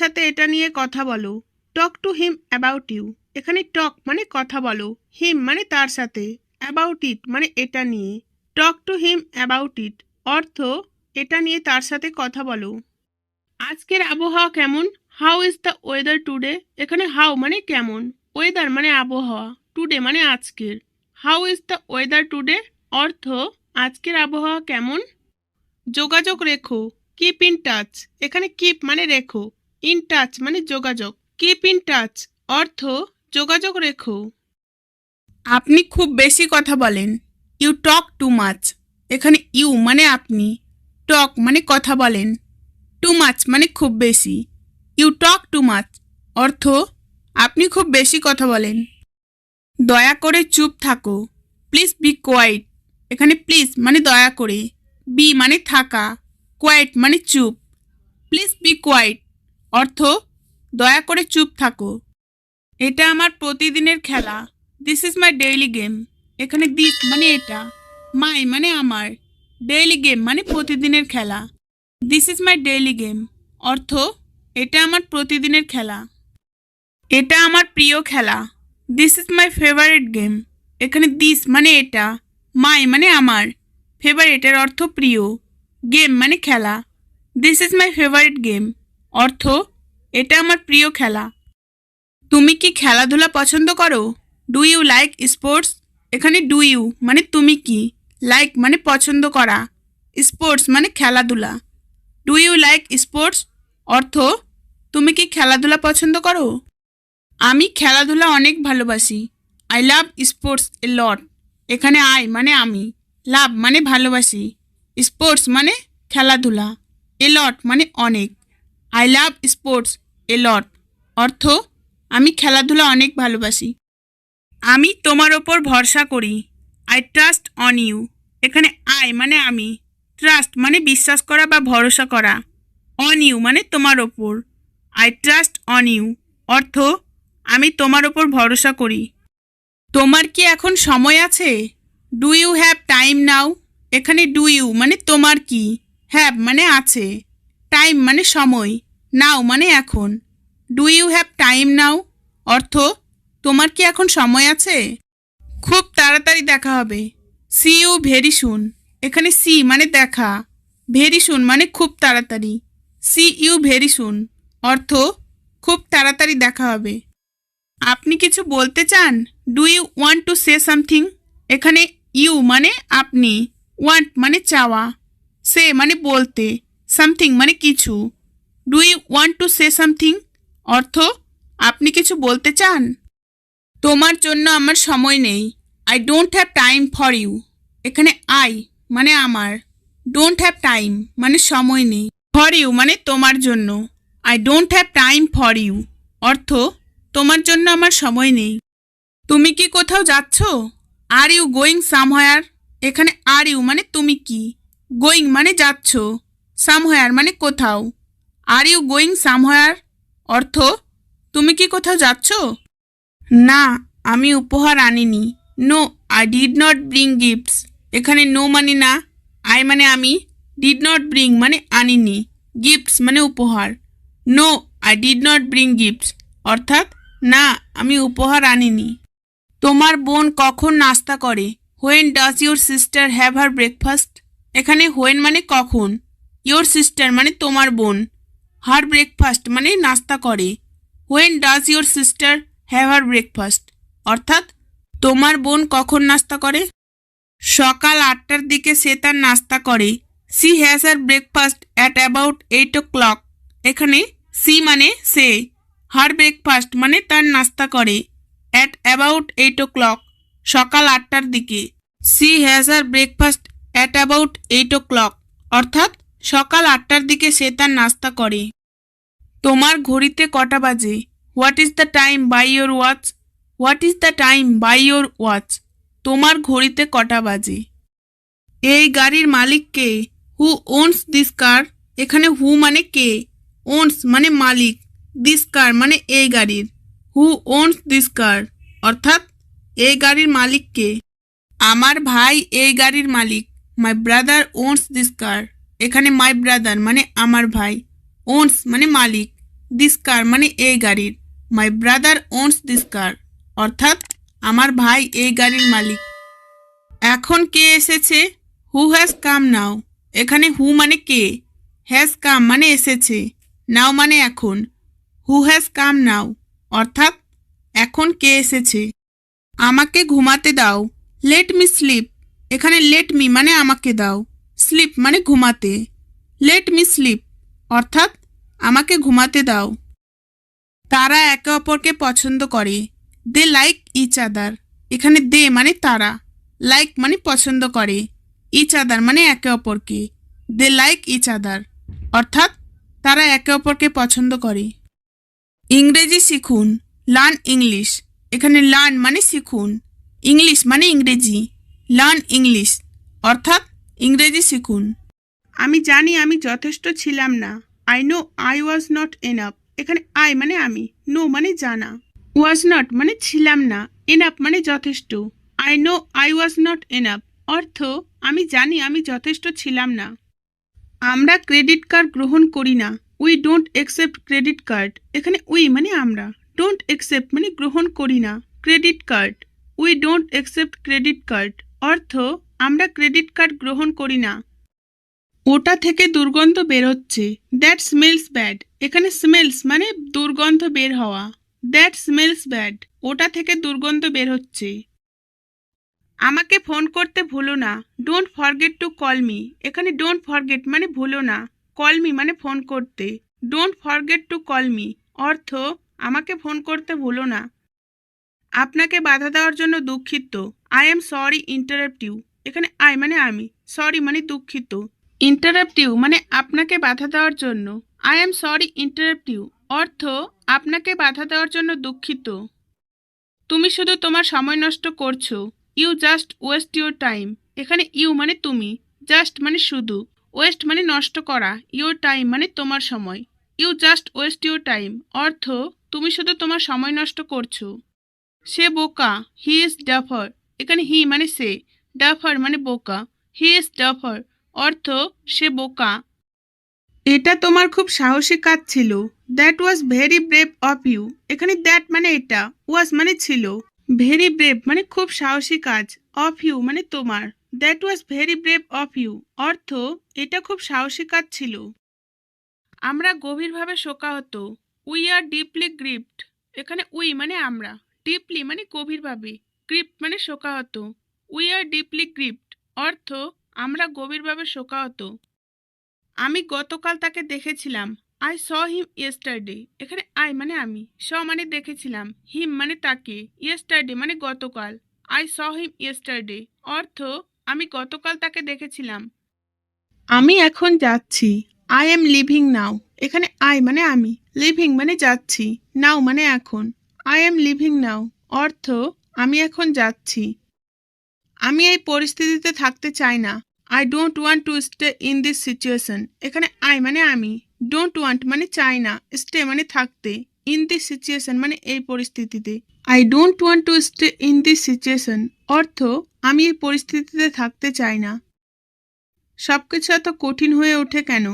সাথে এটা নিয়ে কথা বলো। Talk to him about you এখানে টক মানে কথা বলো। হিম মানে তার সাথে। অ্যাবাউট ইট মানে এটা নিয়ে। টক টু হিম অ্যাবাউট ইট অর্থ, এটা নিয়ে তার সাথে কথা বলো। আজকের আবহাওয়া কেমন? How is the weather today এখানে হাউ মানে কেমন? ওয়েদার মানে আবহাওয়া। টুডে মানে আজকের। How is the weather today অর্থ, আজকের আবহাওয়া কেমন? যোগাযোগ রেখো। কিপ ইন টাচ এখানে কিপ মানে রেখো। ইন টাচ মানে যোগাযোগ। কিপ ইন টাচ অর্থ যোগাযোগ রেখো। আপনি খুব বেশি কথা বলেন। ইউ টক টু মাচ এখানে ইউ মানে আপনি। টক মানে কথা বলেন। টু মাচ মানে খুব বেশি। ইউ টক টু মাচ অর্থ আপনি খুব বেশি কথা বলেন। দয়া করে চুপ থাকো। প্লিজ বি কোয়াইট এখানে প্লিজ মানে দয়া করে। বি মানে থাকা। কোয়াইট মানে চুপ। প্লিজ বি কোয়াইট অর্থ, দয়া করে চুপ থাকো। এটা আমার প্রতিদিনের খেলা। This is my daily game এখানে দিস মানে এটা। মাই মানে আমার। ডেইলি গেম মানে প্রতিদিনের খেলা। This is my daily game অর্থ, এটা আমার প্রতিদিনের খেলা। এটা আমার প্রিয় খেলা। This is my favourite game এখানে দিস মানে এটা। মাই মানে আমার। ফেভারিটের অর্থ প্রিয়। গেম মানে খেলা। This is my favourite game অর্থ, এটা আমার প্রিয় খেলা। তুমি কি খেলাধুলা পছন্দ করো? ডু ইউ লাইক স্পোর্টস এখানে ডু ইউ মানে তুমি কি? লাইক মানে পছন্দ করা। স্পোর্টস মানে খেলাধুলা। ডু ইউ লাইক স্পোর্টস অর্থ, তুমি কি খেলাধুলা পছন্দ করো? আমি খেলাধুলা অনেক ভালোবাসি। I love sports a lot এখানে আই মানে আমি। লাভ মানে ভালোবাসি। স্পোর্টস মানে খেলাধুলা। এ লট মানে অনেক। I love sports a lot অর্থ, আমি খেলাধুলা অনেক ভালোবাসি। আমি তোমার ওপর ভরসা করি। আই ট্রাস্ট অন ইউ এখানে আই মানে আমি। ট্রাস্ট মানে বিশ্বাস করা বা ভরসা করা। অন ইউ মানে তোমার ওপর। আই ট্রাস্ট অন ইউ অর্থ, আমি তোমার ওপর ভরসা করি। তোমার কি এখন সময় আছে? Do you have time now এখানে ডু ইউ মানে তোমার কি? হ্যাভ মানে আছে। টাইম মানে সময় নাও মানে এখন। Do you have time now অর্থ, তোমার কি এখন সময় আছে? খুব তাড়াতাড়ি দেখা হবে। সি ইউ ভেরি শুন এখানে সি মানে দেখা। ভেরি শুন মানে খুব তাড়াতাড়ি। সি ইউ ভেরি শুন অর্থ, খুব তাড়াতাড়ি দেখা হবে। আপনি কিছু বলতে চান? Do you want to say something এখানে ইউ মানে আপনি ওয়ান্ট মানে চাওয়া। সে মানে বলতে। সামথিং মানে কিছু। Do you want to say something অর্থ, আপনি কিছু বলতে চান? তোমার জন্য আমার সময় নেই। I don't have time for you এখানে আই মানে আমার। ডোন্ট হ্যাভ টাইম মানে সময় নেই। ফর ইউ মানে তোমার জন্য। I don't have time for you অর্থ, তোমার জন্য আমার সময় নেই। তুমি কি কোথাও যাচ্ছ? আর ইউ গোয়িং সামহয়ার এখানে আর ইউ মানে তুমি কি? গোয়িং মানে যাচ্ছ। সামহয়ার মানে কোথাও। আর ইউ গোয়িং সামহয়ার অর্থ, তুমি কি কোথাও যাচ্ছ? না, আমি উপহার আনিনি। No I did not bring gifts এখানে নো মানে না আই মানে আমি ডিড নট ব্রিং মানে আনিনি। গিফটস মানে উপহার। No I did not bring gifts অর্থাৎ, না, আমি উপহার আনিনি। তোমার বোন কখন নাস্তা করে? When does your sister have her breakfast এখানে হোয়েন মানে কখন? ইয়োর সিস্টার মানে তোমার বোন হার ব্রেকফাস্ট মানে নাস্তা করে। When does your sister have her breakfast অর্থাৎ, তোমার বোন কখন নাস্তা করে? সকাল আটটার দিকে সে তার নাস্তা করে। She has her breakfast at about eight o'clock এখানে সি মানে সে হার ব্রেকফাস্ট মানে তার নাস্তা করে at about eight o'clock সকাল আটটার দিকে। She has her breakfast at about eight o'clock অর্থাৎ সকাল আটটার দিকে সে তার নাস্তা করে। তোমার ঘড়িতে কটা বাজে? What is the time by your watch what is the time by your watch তোমার ঘড়িতে কটা বাজে? এই গাড়ির মালিক কে? হু ওনস দিস কার এখানে হু মানে কে? ওনস মানে মালিক। দিস কার মানে এই গাড়ির। হু ওনস দিস কার অর্থাৎ এই গাড়ির মালিক কে? আমার ভাই এই গাড়ির মালিক। মাই ব্রাদার ওনস দিস কার এখানে মাই ব্রাদার মানে আমার ভাই ওনস মানে মালিক দিস কার মানে এই গাড়ির। মাই ব্রাদার ওনস দিস কার অর্থাৎ আমার ভাই এই গাড়ির মালিক। এখন কে এসেছে? হু হ্যাজ কাম নাও এখানে হু মানে কে? হ্যাজ কাম মানে এসেছে। নাও মানে এখন। হু হ্যাজ কাম নাও অর্থাৎ এখন কে এসেছে? আমাকে ঘুমাতে দাও। লেট মি স্লিপ এখানে লেট মি মানে আমাকে দাও। স্লিপ মানে ঘুমাতে। লেট মি স্লিপ অর্থাৎ আমাকে ঘুমাতে দাও। তারা একে অপরকে পছন্দ করে। দে লাইক ইচ আদার এখানে দে মানে তারা। লাইক মানে পছন্দ করে ইচ আদার মানে একে অপরকে। দে লাইক ইচ আদার অর্থাৎ তারা একে অপরকে পছন্দ করে। ইংরেজি শিখুন লার্ন ইংলিশ এখানে লার্ন মানে শিখুন। ইংলিশ মানে ইংরেজি লার্ন ইংলিশ অর্থাৎ ইংরেজি শিখুন। আমি জানি আমি যথেষ্ট ছিলাম না। I know I was not enough এখানে আই মানে আমি নো মানে জানা। ওয়াজ নট মানে ছিলাম না এনাফ মানে যথেষ্ট। I know I was not enough অর্থ, আমি জানি আমি যথেষ্ট ছিলাম না। আমরা ক্রেডিট কার্ড গ্রহণ করি না। We don't accept credit card এখানে উই মানে আমরা। ডোন্ট একসেপ্ট মানে গ্রহণ করি না। Credit card we don't accept credit card অর্থ আমরা ক্রেডিট কার্ড গ্রহণ করি না। ওটা থেকে দুর্গন্ধ বেরোচ্ছে দ্যাট স্মেলস ব্যাড এখানে স্মেলস মানে দুর্গন্ধ বের হওয়া। দ্যাট স্মেলস ব্যাড ওটা থেকে দুর্গন্ধ বের হচ্ছে। আমাকে ফোন করতে ভুলো না। Don't forget to call me এখানে ডোন্ট ফরগেট মানে ভুলো না। কল মি মানে ফোন করতে। Don't forget to call me অর্থ, আমাকে ফোন করতে ভুলো না। আপনাকে বাধা দেওয়ার জন্য দুঃখিত। I am sorry interrupt you এখানে আই মানে আমি সরি মানে দুঃখিত। ইন্টারাপ্ট ইউ মানে আপনাকে বাধা দেওয়ার জন্য। I am sorry interrupt you অর্থ আপনাকে বাধা দেওয়ার জন্য দুঃখিত। তুমি শুধু তোমার সময় নষ্ট করছ। You just waste your time এখানে ইউ মানে তুমি জাস্ট মানে শুধু। ওয়েস্ট মানে নষ্ট করা ইউর টাইম মানে তোমার সময়। You just waste your time অর্থ তুমি শুধু তোমার সময় নষ্ট করছ। সে বোকা হি ইজ ডাফার এখানে হি মানে সে। ডাফার মানে বোকা। He is duffer. অর্থ, সে বোকা। এটা তোমার খুব সাহসী কাজ ছিল। That was very brave of you এখানে দ্যাট মানে এটা ওয়াজ মানে ছিল। ভেরি ব্রেভ মানে খুব সাহসী কাজ। অফ ইউ মানে তোমার। That was very brave of you অর্থ, এটা খুব সাহসী কাজ ছিল। আমরা গভীরভাবে শোকাহত। উই আর ডিপলি গ্রিপড এখানে উই মানে আমরা। ডিপলি মানে গভীরভাবে। গ্রিপ্ট মানে শোকাহত। উই আর ডিপলি গ্রিপ্ট অর্থ, আমরা গভীরভাবে শোকাহত। আমি গতকাল তাকে দেখেছিলাম। আই স হিম ইয়েস্টারডে এখানে আই মানে আমি। স মানে দেখেছিলাম। হিম মানে তাকে। ইয়েস্টারডে মানে গতকাল। আই স হিম ইয়েস্টারডে অর্থ, আমি গতকাল তাকে দেখেছিলাম। আমি এখন যাচ্ছি। আই এম লিভিং নাও এখানে আই মানে আমি। লিভিং মানে যাচ্ছি। নাও মানে এখন। আই এম লিভিং নাও অর্থ, আমি এখন যাচ্ছি। আমি এই পরিস্থিতিতে থাকতে চাই না। I don't want to stay in this situation এখানে আই মানে আমি। ডোন্ট ওয়ান্ট মানে চাই না। স্টে মানে থাকতে। ইন দিস সিচুয়েশন মানে এই পরিস্থিতিতে। I don't want to stay in this situation অর্থ, আমি এই পরিস্থিতিতে থাকতে চাই না। সব কিছু এত কঠিন হয়ে ওঠে কেন?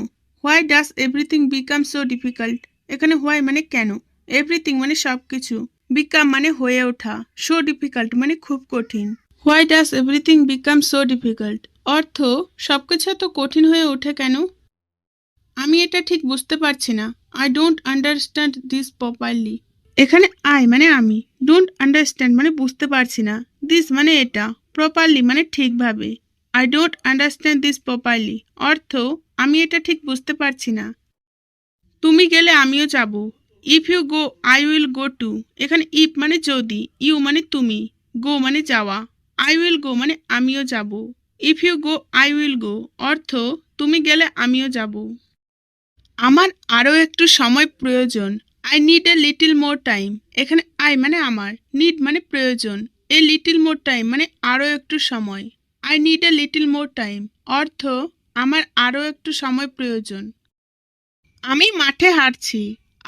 Why does everything become so difficult এখানে হোয়াই মানে কেন? এভরিথিং মানে সব কিছু বিকাম মানে হয়ে ওঠা। সো ডিফিকাল্ট মানে খুব কঠিন। Why does everything become so difficult অর্থ সব কিছু এত কঠিন হয়ে ওঠে কেন? আমি এটা ঠিক বুঝতে পারছি না। I don't understand this properly এখানে আই মানে আমি। ডোন্ট আন্ডারস্ট্যান্ড মানে বুঝতে পারছি না। দিস মানে এটা। প্রপারলি মানে ঠিকভাবে। I don't understand this properly অর্থ, আমি এটা ঠিক বুঝতে পারছি না। তুমি গেলে আমিও যাব। If you go I will go too এখানে ইফ মানে যদি ইউ মানে তুমি। গো মানে যাওয়া। আই উইল গো মানে আমিও যাব। If you go I will go অর্থ, তুমি গেলে আমিও যাব। আমার আরও একটু সময় প্রয়োজন। I need a little more time এখানে আই মানে আমার। নিড মানে প্রয়োজন। এ লিটিল মোর টাইম মানে আরও একটু সময়। I need a little more time অর্থ, আমার আরও একটু সময় প্রয়োজন। আমি মাঠে হাঁটছি।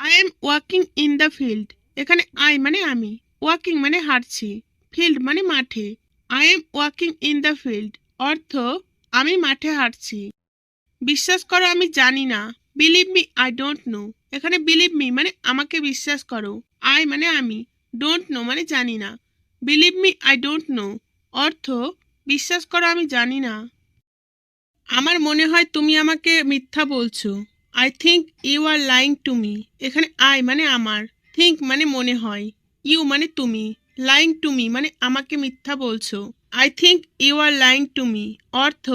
I am walking in the field এখানে আই মানে আমি। ওয়াকিং মানে হাঁটছি। ফিল্ড মানে মাঠে। I am walking in the field অর্থ, আমি মাঠে হাঁটছি। বিশ্বাস করো, আমি জানি না। Believe me I don't know এখানে বিলিভ মি মানে আমাকে বিশ্বাস করো। আই মানে আমি। ডোন্ট নো মানে জানি না। Believe me I don't know অর্থ, বিশ্বাস করো, আমি জানি না। আমার মনে হয় তুমি আমাকে মিথ্যা বলছো। I think you are lying to me এখানে আই মানে আমার। থিঙ্ক মানে মনে হয়। ইউ মানে তুমি। লাইং টু মি মানে আমাকে মিথ্যা বলছো। I think you are lying to me অর্থ,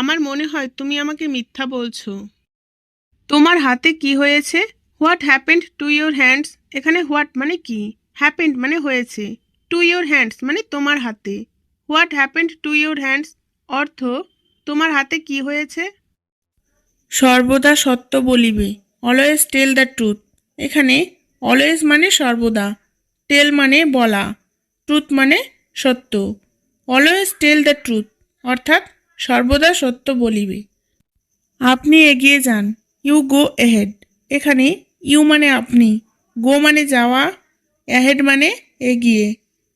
আমার মনে হয় তুমি আমাকে মিথ্যা বলছো। তোমার হাতে কি হয়েছে? What happened to your hands এখানে হোয়াট মানে কি? হ্যাপেন্ড মানে হয়েছে। টু ইয়োর হ্যান্ডস মানে তোমার হাতে। What happened to your hands অর্থ, তোমার হাতে কি হয়েছে? সর্বদা সত্য বলিবে অলওয়েজ টেল দ্য ট্রুথ এখানে অলওয়েজ মানে সর্বদা টেল মানে বলা। ট্রুথ মানে সত্য। অলওয়েজ টেল দ্য ট্রুথ অর্থাৎ সর্বদা সত্য বলিবে। আপনি এগিয়ে যান ইউ গো এহেড এখানে ইউ মানে আপনি গো মানে যাওয়া অ্যাহেড মানে এগিয়ে।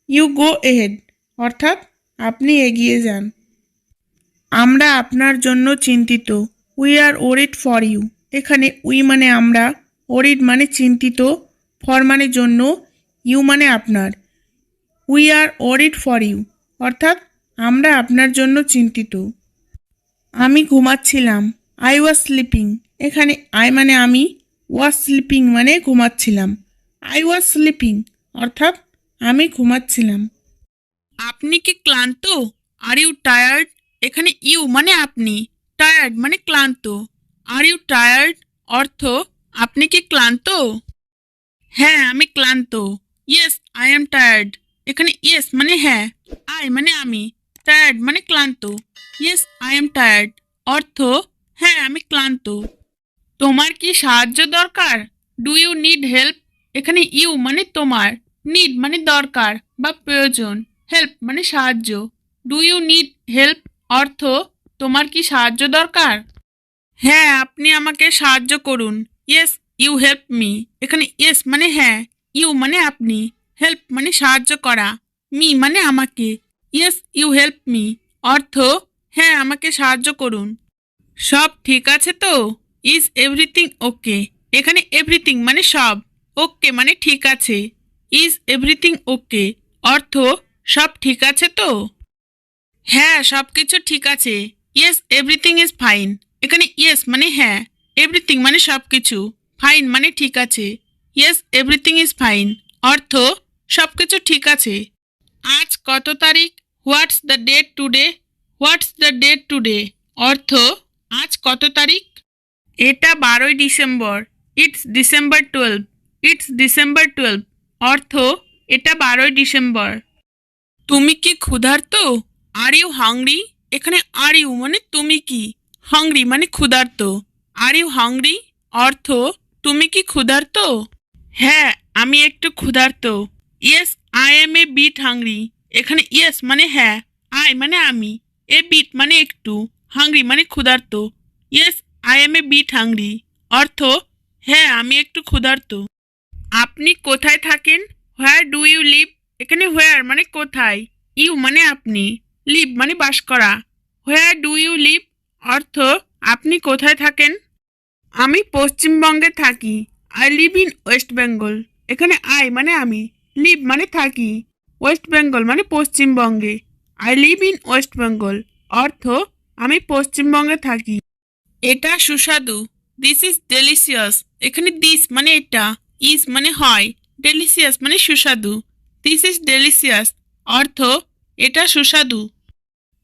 ইউ গো এহেড অর্থাৎ আপনি এগিয়ে যান। আমরা আপনার জন্য চিন্তিত we are worried for you এখানে উই মানে আমরা ওরিড মানে চিন্তিত ফর মানে জন্য ইউ মানে আপনার। We are worried for you অর্থাৎ আমরা আপনার জন্য চিন্তিত। আমি ঘুমাচ্ছিলাম। আই ওয়াজ স্লিপিং এখানে আই মানে আমি ওয়াজ স্লিপিং মানে ঘুমাচ্ছিলাম। আই ওয়াজ স্লিপিং অর্থাৎ আমি ঘুমাচ্ছিলাম। আপনি কি ক্লান্ত? আর ইউ টায়ার্ড এখানে ইউ মানে আপনি। টায়ার্ড মানে ক্লান্ত। আর ইউ টায়ার্ড অর্থ, আপনি কি ক্লান্ত? হ্যাঁ আমি ক্লান্ত। ইয়েস আই এম টায়ার্ড এখানে ইয়েস মানে হ্যাঁ আই মানে আমি টায়ার্ড মানে ক্লান্ত ইয়েস আই এম টায়ার্ড অর্থ হ্যাঁ আমি ক্লান্ত। তোমার কি সাহায্য দরকার? ডু ইউ নিড হেল্প এখানে ইউ মানে তোমার নিড মানে দরকার বা প্রয়োজন হেল্প মানে সাহায্য। ডু ইউ নিড হেল্প অর্থ, তোমার কি সাহায্য দরকার? হ্যাঁ আপনি আমাকে সাহায্য করুন ইয়েস ইউ হেল্প মি এখানে ইয়েস মানে হ্যাঁ ইউ মানে আপনি। হেল্প মানে সাহায্য করা। মি মানে আমাকে। Yes, you help me. অর্থ হ্যাঁ আমাকে সাহায্য করুন। সব ঠিক আছে তো? Is everything okay? এখানে এভরিথিং মানে সব। ওকে মানে ঠিক আছে। Is everything okay? অর্থ, সব ঠিক আছে তো? হ্যাঁ সব কিছু ঠিক আছে। Yes, everything is fine. এখানে ইয়েস মানে হ্যাঁ। এভরিথিং মানে সব কিছু। ফাইন মানে ঠিক আছে। Yes, everything is fine. অর্থ সব কিছু ঠিক আছে। আজ কত তারিখ? What's the date today what's the date today অর্থ আজ কত তারিখ? এটা বারোই December. It's December twelve it's December twelve অর্থ এটা বারোই ডিসেম্বর। তুমি কি ক্ষুধার্ত? আর ইউ হাংরি এখানে আর ইউ মানে তুমি কি? হাংরি মানে ক্ষুধার্ত। আর ইউ হাংরি অর্থ তুমি কি ক্ষুধার্ত? হ্যাঁ আমি একটু ক্ষুধার্ত। Yes I am a bit hungry এখানে ইয়েস মানে হ্যাঁ আই মানে আমি। এ বিট মানে একটু হাংরি মানে ক্ষুধার্ত। Yes I am a bit hungry অর্থ হ্যাঁ আমি একটু ক্ষুধার্ত। আপনি কোথায় থাকেন? হোয়ার ডু ইউ লিভ এখানে হোয়ার মানে কোথায়? ইউ মানে আপনি। লিভ মানে বাস করা। হোয়ার ডু ইউ লিভ অর্থ, আপনি কোথায় থাকেন? আমি পশ্চিমবঙ্গে থাকি। I live in West Bengal এখানে আই মানে আমি। লিভ মানে থাকি ওয়েস্ট বেঙ্গল মানে পশ্চিমবঙ্গে I live in West Bengal অর্থ আমি পশ্চিমবঙ্গে থাকি। এটা সুস্বাদু দিস ইজ ডেলিসিয়াস এখানে দিস মানে এটা ইজ মানে হয় ডেলিসিয়াস মানে সুস্বাদু দিস ইজ ডেলিসিয়াস অর্থ এটা সুস্বাদু।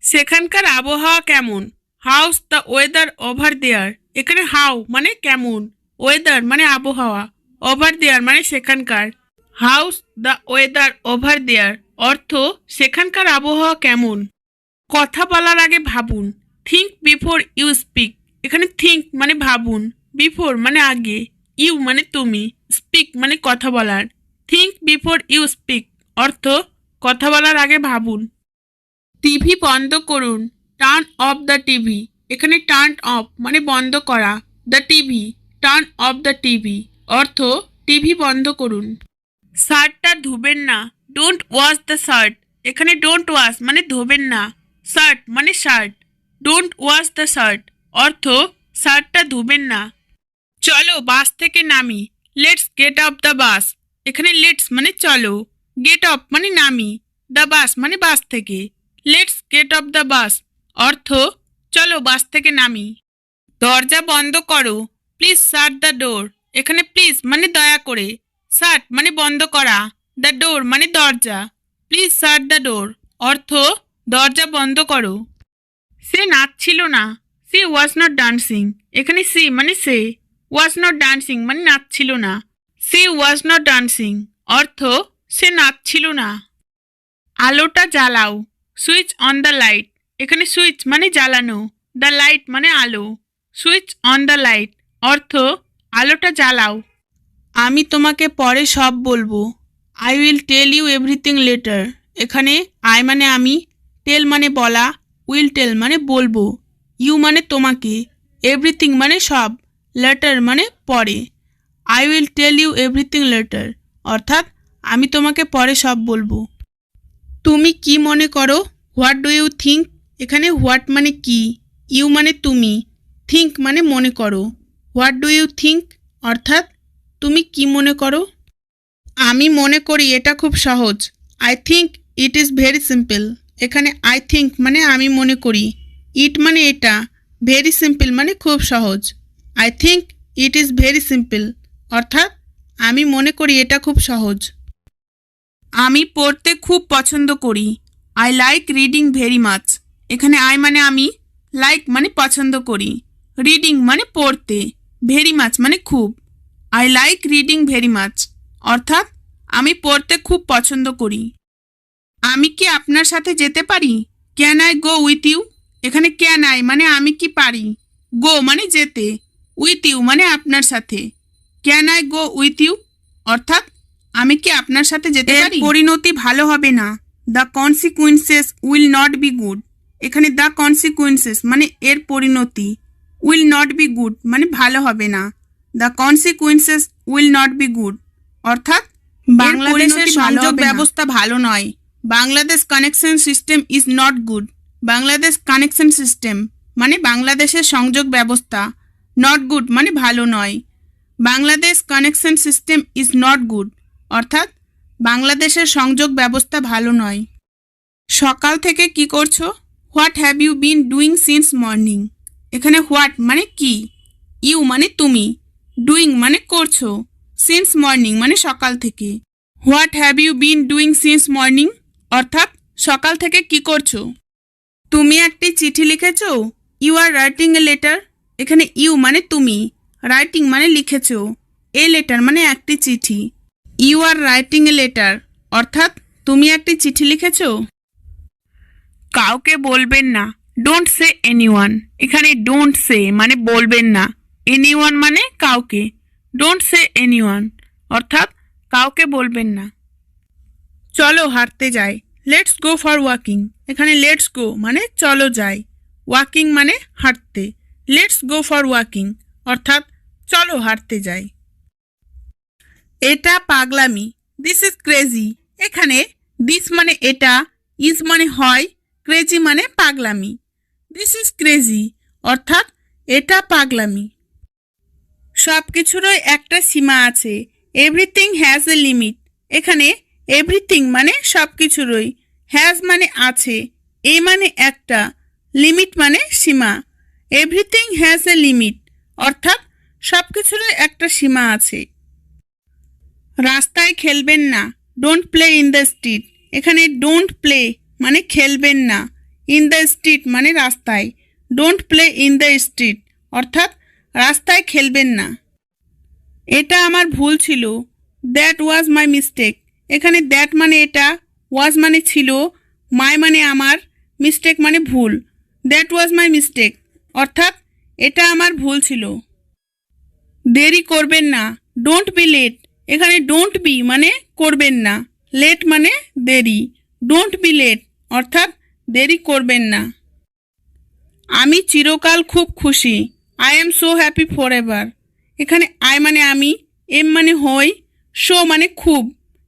সেখানকার আবহাওয়া কেমন? How's the weather over there এখানে হাউ মানে কেমন? ওয়েদার মানে আবহাওয়া ওভার দেয়ার মানে সেখানকার। How's the weather over there অর্থ, সেখানকার আবহাওয়া কেমন? কথা বলার আগে ভাবুন। থিঙ্ক বিফোর ইউ স্পিক এখানে থিঙ্ক মানে ভাবুন। বিফোর মানে আগে। ইউ মানে তুমি। স্পিক মানে কথা বলার। থিঙ্ক বিফোর ইউ স্পিক অর্থ, কথা বলার আগে ভাবুন। টিভি বন্ধ করুন। টার্ন অফ দ্য টিভি এখানে টার্ন অফ মানে বন্ধ করা। The TV turn off the TV অর্থ টিভি বন্ধ করুন। শার্টটা ধুবেন না। ডোন্ট ওয়াশ দ্য শার্ট এখানে ডোন্ট ওয়াশ মানে ধোবেন না। শার্ট মানে shirt don't wash the shirt অর্থ শার্টটা ধুবেন না। চলো বাস থেকে নামি। Let's get off the bus এখানে লেটস মানে চলো। গেট অফ মানে নামি। দ্য বাস মানে বাস থেকে। Let's get off the bus অর্থ, চলো বাস থেকে নামি। দরজা বন্ধ করো। প্লিজ শাট দ্য ডোর এখানে প্লিজ মানে দয়া করে। শাট মানে বন্ধ করা। দ্য ডোর মানে দরজা। প্লিজ শাট দ্য ডোর অর্থ, দরজা বন্ধ করো। সে নাচছিল না। সি ওয়াজ নট ডান্সিং এখানে সি মানে সে। ওয়াজ নট ডান্সিং মানে নাচছিল না। সি ওয়াজ নট ডান্সিং অর্থ, সে নাচছিল না। আলোটা জ্বালাও। সুইচ অন দ্য লাইট এখানে সুইচ মানে জ্বালানো। দ্য লাইট মানে আলো। সুইচ অন দ্য লাইট অর্থ, আলোটা জ্বালাও। আমি তোমাকে পরে সব বলব। I will tell you everything later এখানে আই মানে আমি টেল মানে বলা উইল টেল মানে বলব। ইউ মানে তোমাকে এভরিথিং মানে সব লেটার মানে পরে। I will tell you everything later অর্থাৎ, আমি তোমাকে পরে সব বলব। তুমি কি মনে করো? হোয়াট ডু ইউ থিঙ্ক এখানে হোয়াট মানে কি? ইউ মানে তুমি। থিঙ্ক মানে মনে করো। হোয়াট ডু ইউ থিঙ্ক অর্থাৎ তুমি কি মনে করো? আমি মনে করি এটা খুব সহজ। I think it is very simple এখানে আই থিঙ্ক মানে আমি মনে করি। ইট মানে এটা। ভেরি সিম্পল মানে খুব সহজ। I think it is very simple অর্থাৎ আমি মনে করি এটা খুব সহজ। আমি পড়তে খুব পছন্দ করি। I like reading very much এখানে আই মানে আমি লাইক মানে পছন্দ করি। রিডিং মানে পড়তে। ভেরি মাচ মানে খুব। I like reading very much অর্থাৎ আমি পড়তে খুব পছন্দ করি। আমি কি আপনার সাথে যেতে পারি? Can I go with you এখানে ক্যান আই মানে আমি কি পারি? গো মানে যেতে। উইথ ইউ মানে আপনার সাথে। Can I go with you অর্থাৎ আমি কি আপনার সাথে যেতে পারি? পরিণতি ভালো হবে না। The consequences will not be good এখানে দ্য কনসিকুয়েন্সেস মানে এর পরিণতি। উইল নট বি গুড মানে ভালো হবে না। The consequences will not be good অর্থাৎ বাংলাদেশের সংযোগ ব্যবস্থা ভালো নয়। Bangladesh connection system is not good Bangladesh connection system মানে বাংলাদেশের সংযোগ ব্যবস্থা নট গুড মানে ভালো নয়। Bangladesh connection system is not good অর্থাৎ বাংলাদেশের সংযোগ ব্যবস্থা ভালো নয়। সকাল থেকে কি করছ? What have you been doing since morning এখানে হোয়াট মানে কি? ইউ মানে তুমি। ডুইং মানে করছ সিন্স মর্নিং মানে সকাল থেকে। What have you been doing since morning অর্থাৎ সকাল থেকে কি করছ? তুমি একটি চিঠি লিখেছো? You are writing a letter এখানে ইউ মানে তুমি। রাইটিং মানে লিখেছো। এ লেটার মানে একটি চিঠি। You are writing a letter অর্থাৎ তুমি একটি চিঠি লিখেছো? কাউকে বলবেন না। ডোন্ট সে এনিওয়ান এখানে ডোন্ট সে মানে বলবেন না। এনিওয়ান মানে কাউকে। ডোন্ট সে এনিওয়ান অর্থাৎ কাউকে বলবেন না। চলো হাঁটতে যাই। লেটস গো ফর ওয়াকিং এখানে লেটস গো মানে চলো যাই। ওয়াকিং মানে হাঁটতে। লেটস গো ফর ওয়াকিং অর্থাৎ চলো হাঁটতে যাই। এটা পাগলামি। দিস ইজ ক্রেজি এখানে দিস মানে এটা ইজ মানে হয় ক্রেজি মানে পাগলামি। দিস ইজ ক্রেজি অর্থাৎ এটা পাগলামি। সব কিছুরই একটা সীমা আছে। এভরিথিং হ্যাজ এ লিমিট এখানে এভরিথিং মানে সব কিছুরই হ্যাজ মানে আছে। এ মানে একটা। লিমিট মানে সীমা। এভরিথিং হ্যাজ এ লিমিট অর্থাৎ সব কিছুরই একটা সীমা আছে। রাস্তায় খেলবেন না। Don't play in the street এখানে ডোন্ট প্লে মানে খেলবেন না। ইন দ্য স্ট্রিট মানে রাস্তায়। Don't play in the street অর্থাৎ রাস্তায় খেলবেন না। এটা আমার ভুল ছিল। দ্যাট ওয়াজ মাই মিস্টেক এখানে দ্যাট মানে এটা ওয়াজ মানে ছিল মাই মানে আমার মিস্টেক মানে ভুল। দ্যাট ওয়াজ মাই মিস্টেক অর্থাৎ এটা আমার ভুল ছিল। দেরি করবেন না। ডোন্ট বি লেট এখানে ডোন্ট বি মানে করবেন না। লেট মানে দেরি। ডোন্ট বি লেট অর্থাৎ দেরি করবেন না। আমি চিরকাল খুব খুশি। I am so happy forever এখানে আই মানে আমি এম মানে হই শো মানে খুব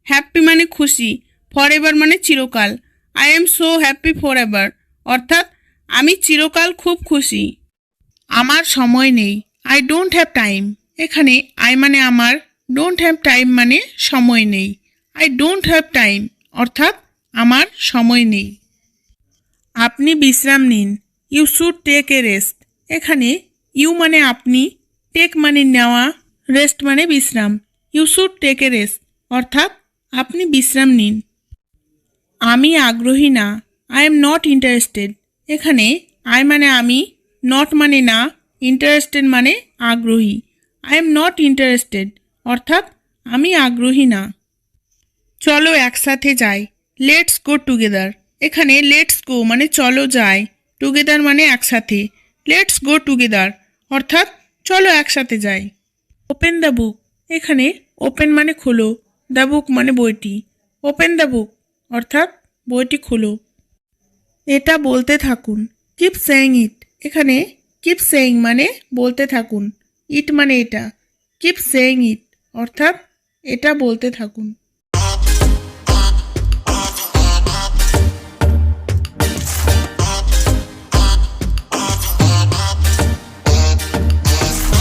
হ্যাপি মানে খুশি ফর এভার মানে চিরকাল। I am so happy for ever অর্থাৎ আমি চিরকাল খুব খুশি। আমার সময় নেই। আই ডোন্ট হ্যাভ টাইম এখানে আই মানে আমার ডোন্ট হ্যাভ টাইম মানে সময় নেই। আই ডোন্ট হ্যাভ টাইম অর্থাৎ আমার সময় নেই। আপনি বিশ্রাম নিন। You should take a rest এখানে ইউ মানে আপনি, টেক মানে নেওয়া, রেস্ট মানে বিশ্রাম। You should take a rest, অর্থাৎ আপনি বিশ্রাম নিন। আমি আগ্রহী না, আই এম নট ইন্টারেস্টেড। এখানে আই মানে আমি, নট মানে না, ইন্টারেস্টেড মানে আগ্রহী। আই এম নট ইন্টারেস্টেড, অর্থাৎ আমি আগ্রহী না। চলো একসাথে যাই। Let's go together. এখানে লেটস গো মানে চলো যাই। টুগেদার মানে একসাথে। Let's go together. অর্থাৎ চলো একসাথে যাই। ওপেন দ্য বুক এখানে ওপেন মানে খোলো। দ্য বুক মানে বইটি। ওপেন দ্য বুক অর্থাৎ বইটি খোলো। এটা বলতে থাকুন। কিপ সেইং ইট এখানে কিপ সেইং মানে বলতে থাকুন। ইট মানে এটা। কিপ সেইং ইট অর্থাৎ এটা বলতে থাকুন।